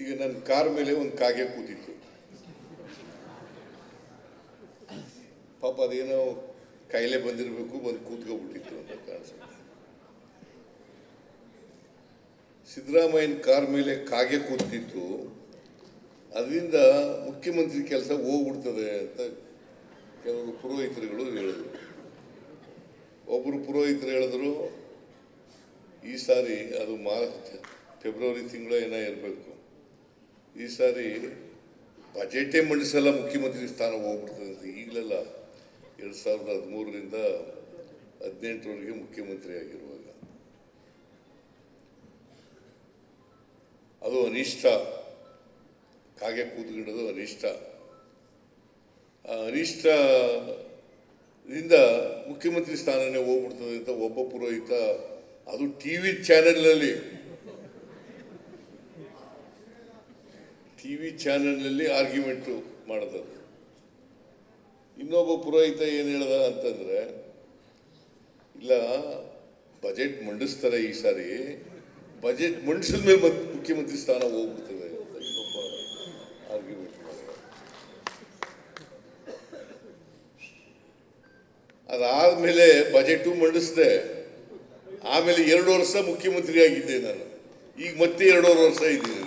ಈಗ ನನ್ನ ಕಾರ್ ಮೇಲೆ ಒಂದು ಕಾಗೆ ಕೂತಿತ್ತು. ಪಾಪ ಅದೇನೋ ಕಾಯಿಲೆ ಬಂದಿರಬೇಕು, ಬಂದು ಕೂತ್ಕೊಬಿಟ್ಟಿತ್ತು ಅಂತ ಕಾಣಿಸುತ್ತೆ. ಸಿದ್ದರಾಮಯ್ಯನ ಕಾರ್ ಮೇಲೆ ಕಾಗೆ ಕೂತಿತ್ತು. ಅದರಿಂದ ಮುಖ್ಯಮಂತ್ರಿ ಕೆಲಸ ಹೋಗ್ಬಿಡ್ತದೆ ಅಂತ ಕೆಲವರು ಪುರೋಹಿತರುಗಳು ಹೇಳಿದರು. ಒಬ್ಬರು ಪುರೋಹಿತರು ಹೇಳಿದ್ರು, ಈ ಸಾರಿ ಅದು ಮಾರ್ಚ್ ಫೆಬ್ರವರಿ ತಿಂಗಳು ಏನೋ ಇರಬೇಕು. ಈ ಸಾರಿ ಬಜೆಟೇ ಮಂಡಿಸಲ್ಲ, ಮುಖ್ಯಮಂತ್ರಿ ಸ್ಥಾನ ಹೋಗ್ಬಿಡ್ತದೆ ಈಗಲೆಲ್ಲ ಎರಡು ಸಾವಿರದ ಹದಿಮೂರರಿಂದ ಹದಿನೆಂಟರವರೆಗೆ ಮುಖ್ಯಮಂತ್ರಿ ಆಗಿರುವಾಗ. ಅದು ಅನಿಷ್ಟ. ಕಾಗೆ ಕೂತ್ಕೊಂಡದು ಅನಿಷ್ಟ. ಅನಿಷ್ಟದಿಂದ ಮುಖ್ಯಮಂತ್ರಿ ಸ್ಥಾನನೇ ಹೋಗ್ಬಿಡ್ತದೆ ಅಂತ ಒಬ್ಬ ಪುರೋಹಿತ, ಅದು ಟಿ ವಿ ಚಾನೆಲ್ನಲ್ಲಿ ಟಿ ವಿ ಚಾನೆಲ್ನಲ್ಲಿ ಆರ್ಗ್ಯುಮೆಂಟು ಮಾಡಿದ್ರು ಇನ್ನೊಬ್ಬ ಪುರೋಹಿತ ಏನು ಹೇಳ್ದ ಅಂತಂದರೆ, ಇಲ್ಲ, ಬಜೆಟ್ ಮಂಡಿಸ್ತಾರೆ ಈ ಸಾರಿ, ಬಜೆಟ್ ಮಂಡಿಸಿದ ಮೇಲೆ ಮತ್ತೆ ಮುಖ್ಯಮಂತ್ರಿ ಸ್ಥಾನ ಹೋಗ್ಬಿಡ್ತದೆ ಅಂತ ಇನ್ನೊಬ್ಬ ಆರ್ಗ್ಯುಮೆಂಟ್ ಮಾಡಿದ ಅದಾದ್ಮೇಲೆ ಬಜೆಟು ಮಂಡಿಸಿದೆ. ಆಮೇಲೆ ಎರಡು ವರ್ಷ ಮುಖ್ಯಮಂತ್ರಿ ಆಗಿದ್ದೆ ನಾನು. ಈಗ ಮತ್ತೆ ಎರಡೂವರೆ ವರ್ಷ ಇದ್ದೀನಿ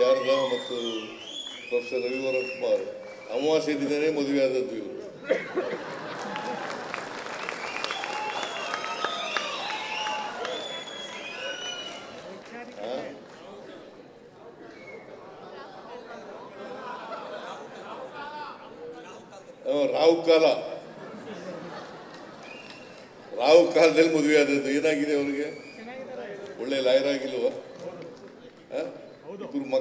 ಶಾರದಾ ಮತ್ತು ಪ್ರೊಫೆಸರ್ ರವಿವರ ಕುಮಾರ್ ಅಮಾವಾಸ್ಯ ದಿನವೇ ಮದುವೆ ಆದದ್ದು ಇವರು. ರಾವು ಕಾಲ. ರಾವು ಕಾಲದಲ್ಲಿ ಮದುವೆ ಆದದ್ದು. ಏನಾಗಿದೆ ಅವರಿಗೆ? ಒಳ್ಳೆ ಲಾಯರ್ ಆಗಿಲ್ವಾ?